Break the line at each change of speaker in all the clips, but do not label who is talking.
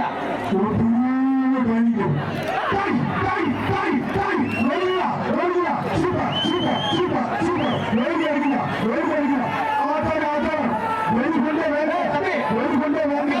இல்லையா
ஒரு பெரிய பயணிக்கும் தை தை தை தை ஓடியா ஓடியா சூப்பர் சூப்பர் சூப்பர் சூப்பர் ஓடி அடிக்கிறா ஓடி அடிக்கிறா ஆதாரம் ஆதாரம் ஓடி கொண்டே வேலை ஓடி கொண்டே வேலை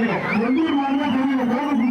மாவட்டம்
எந்த மாவட்டம் தெரியல